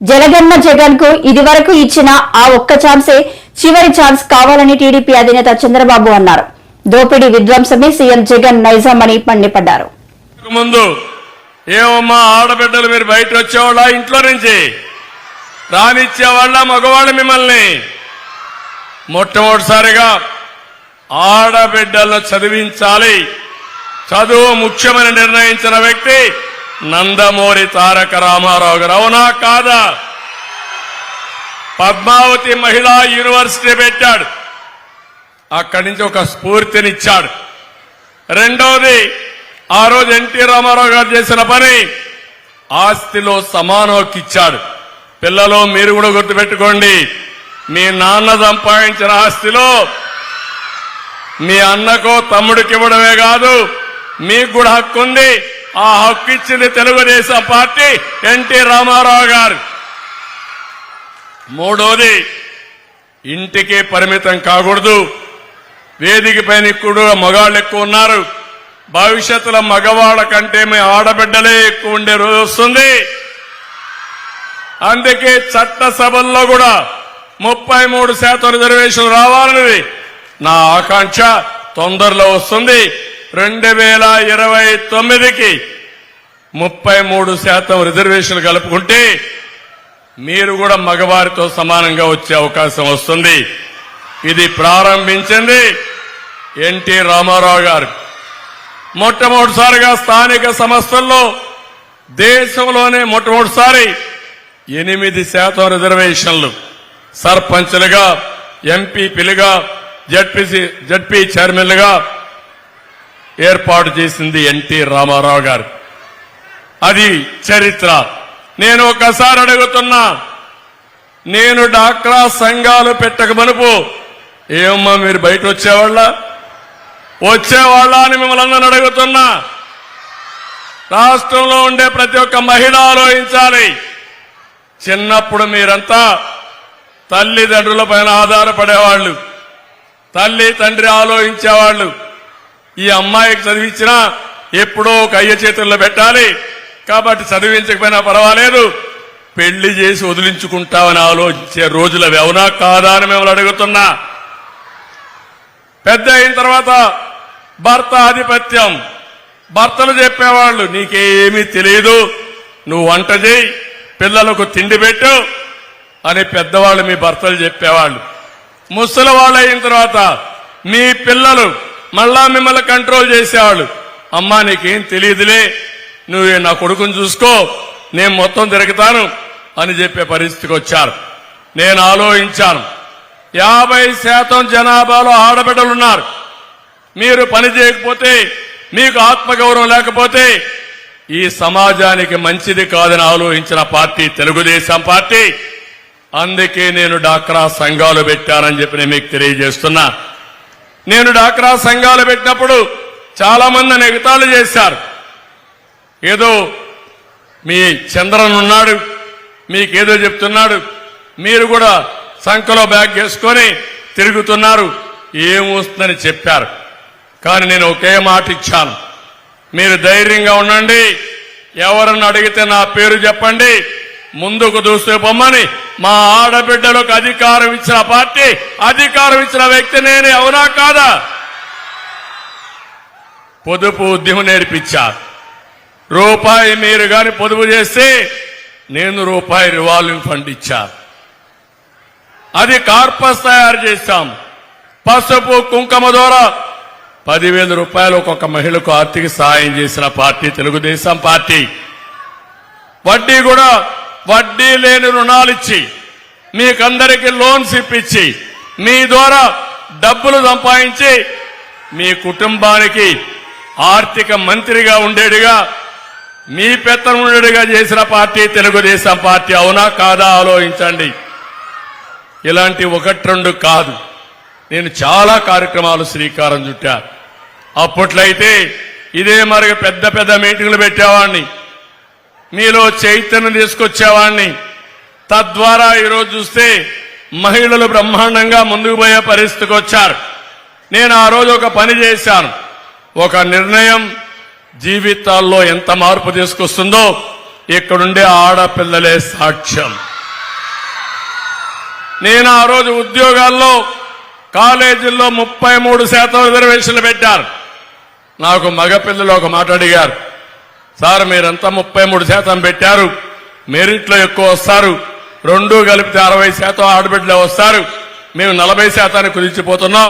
జలగన్న జగన్కు ఇదివరకు ఇచ్చిన ఆ ఒక్క ఛాన్సే చివరి ఛాన్స్ కావాలని టీడీపీ అధినేత చంద్రబాబు అన్నారు. దోపిడీ విధ్వంసమే సీఎం జగన్ నైజాం అని మండిపడ్డారు ముందు ఏమమ్మా ఆడబిడ్డలు మీరు బయట వచ్చేవాళ్ళ? ఇంట్లో నుంచి రానిచ్చేవాళ్ళ మగవాళ్ళు మిమ్మల్ని? మొట్టమొదటిసారిగా ఆడబిడ్డలను చదివించాలి. చదువు ముఖ్యమని నిర్ణయించిన వ్యక్తి నందమూరి తారక రామారావు గారు. అవునా కాదా? పద్మావతి మహిళా యూనివర్సిటీ పెట్టాడు. అక్కడి నుంచి ఒక స్ఫూర్తినిచ్చాడు. రెండవది ఆ రోజు ఎన్టీ రామారావు గారు చేసిన పని ఆస్తిలో సమాన హక్కు ఇచ్చాడు పిల్లలు మీరు కూడా గుర్తుపెట్టుకోండి మీ నాన్న సంపాదించిన ఆస్తిలో మీ అన్నకో తమ్ముడికి ఇవ్వడమే కాదు మీకు కూడా హక్కు ఉంది ఆ హక్కు ఇచ్చింది తెలుగుదేశం పార్టీ ఎన్టీ రామారావు గారు. మూడోది ఇంటికి పరిమితం కాకూడదు. వేదిక పైన కూడా మగాళ్ళు ఎక్కువ ఉన్నారు. భవిష్యత్తులో మగవాళ్ళ కంటే మీ ఆడబిడ్డలే ఎక్కువ ఉండే రోజు వస్తుంది. అందుకే చట్టసభల్లో కూడా ముప్పై మూడు శాతం రిజర్వేషన్ రావాలన్నది నా ఆకాంక్ష. తొందరలో వస్తుంది. రెండు వేల ఇరవై తొమ్మిదికి ముప్పై మూడు శాతం రిజర్వేషన్లు కలుపుకుంటే మీరు కూడా మగవారితో సమానంగా వచ్చే అవకాశం వస్తుంది. ఇది ప్రారంభించింది ఎన్టీ రామారావు గారు. మొట్టమొదటిసారిగా స్థానిక సంస్థల్లో దేశంలోనే మొట్టమొదటిసారి ఎనిమిది శాతం రిజర్వేషన్లు సర్పంచ్లుగా ఎంపీపీలుగా జడ్పీసీ జడ్పీ చైర్మన్లుగా ఏర్పాటు చేసింది ఎన్టీ రామారావు గారు. అది చరిత్ర. నేను ఒకసారి అడుగుతున్నా నేను డాక్రా సంఘాలు పెట్టక మనుపు. ఏమమ్మా మీరు బయట వచ్చేవాళ్ళ వచ్చేవాళ్ళ అని మిమ్మల్ని అందరూ అడుగుతున్నా. రాష్ట్రంలో ఉండే ప్రతి ఒక్క మహిళ ఆలోచించాలి. చిన్నప్పుడు మీరంతా తల్లిదండ్రుల పైన ఆధారపడేవాళ్ళు. తల్లి తండ్రి ఆలోచించేవాళ్ళు. ఈ అమ్మాయికి చదివించినా ఎప్పుడో ఒక అయ్య చేతుల్లో పెట్టాలి. కాబట్టి చదివించకపోయినా పర్వాలేదు. పెళ్ళి చేసి వదిలించుకుంటామని ఆలోచించే రోజులు అవి అవునా కాదా అని మిమ్మల్ని అడుగుతున్నా. పెద్ద అయిన తర్వాత భర్త ఆధిపత్యం. భర్తలు చెప్పేవాళ్ళు నీకేమీ తెలియదు నువ్వు వంట చేయి పిల్లలకు తిండి పెట్టు అని పెద్దవాళ్ళు మీ భర్తలు చెప్పేవాళ్ళు. ముసలి వాళ్ళు అయిన తర్వాత మీ పిల్లలు మళ్ళా మిమ్మల్ని కంట్రోల్ చేసేవాళ్ళు. అమ్మా నీకేం తెలియదులే. నువ్వు నా కొడుకుని చూసుకో. నేను మొత్తం తిరుగుతాను అని చెప్పే పరిస్థితికి వచ్చారు. నేను ఆలోచించాను. యాభై శాతం జనాభాలో ఆడబిడ్డలున్నారు మీరు పని చేయకపోతే మీకు ఆత్మగౌరవం లేకపోతే ఈ సమాజానికి మంచిది కాదని ఆలోచించిన పార్టీ తెలుగుదేశం పార్టీ. అందుకే నేను డాక్రా సంఘాలు పెట్టానని చెప్పి నేను మీకు తెలియజేస్తున్నా. నేను డాక్రా సంఘాలు పెట్టినప్పుడు చాలా మంది ఎగతాళి చేశారు. ఏదో మీ చంద్రన్ ఉన్నాడు మీకేదో చెప్తున్నాడు మీరు కూడా సంఖలో బ్యాగ్ చేసుకొని తిరుగుతున్నారు ఏమొస్తుందని చెప్పారు. కానీ నేను ఒకే మాట ఇచ్చాను. మీరు ధైర్యంగా ఉండండి ఎవరన్నా అడిగితే నా పేరు చెప్పండి ముందుకు దూస్తే మా ఆడబిడ్డలకు అధికారం ఇచ్చిన పార్టీ అధికారం ఇచ్చిన వ్యక్తి నేనే అవునా కాదా? పొదుపు ఉద్యమం నేర్పించారు రూపాయి మీరు గాని పొదుపు చేస్తే నేను రూపాయి రివాల్వింగ్ ఫండ్ ఇచ్చాను అది కార్పస్ తయారు చేశాం. పసుపు కుంకుమ ద్వారా పదివేల రూపాయలు ఒక్కొక్క మహిళకు ఆర్థిక సహాయం చేసిన పార్టీ తెలుగుదేశం పార్టీ. వడ్డీ కూడా వడ్డీ లేని రుణాలు ఇచ్చి మీకందరికీ లోన్స్ ఇప్పించి మీ ద్వారా డబ్బులు సంపాదించి మీ కుటుంబానికి ఆర్థిక మంత్రిగా ఉండేడుగా మీ పెత్తనం ఉండేడుగా చేసిన పార్టీ తెలుగుదేశం పార్టీ అవునా కాదా ఆలోచించండి. ఇలాంటి ఒకటి రెండు కాదు. నేను చాలా కార్యక్రమాలు శ్రీకారం చుట్టా. అప్పట్లయితే ఇదే మరి పెద్ద పెద్ద మీటింగ్లు పెట్టేవాడిని. మీలో చైతన్యం తీసుకొచ్చేవాడిని తద్వారా ఈరోజు చూస్తే మహిళలు బ్రహ్మాండంగా ముందుకు పోయే పరిస్థితికి వచ్చారు. నేను ఆ రోజు ఒక పని చేశాను. ఒక నిర్ణయం జీవితాల్లో ఎంత మార్పు తీసుకొస్తుందో ఇక్కడుండే ఆడపిల్లలే సాక్ష్యం. నేను ఆ రోజు ఉద్యోగాల్లో కాలేజీల్లో ముప్పై మూడు శాతం రిజర్వేషన్లు పెట్టారు. నాకు మగపిల్లలు ఒక మాట అడిగారు. సార్ మీరంతా ముప్పై మూడు శాతం పెట్టారు. మెరిట్లో ఎక్కువ వస్తారు. రెండు కలిపితే అరవై శాతం ఆడబిడ్డలే వస్తారు. మేము నలభై శాతానికి కుదించిపోతున్నాం.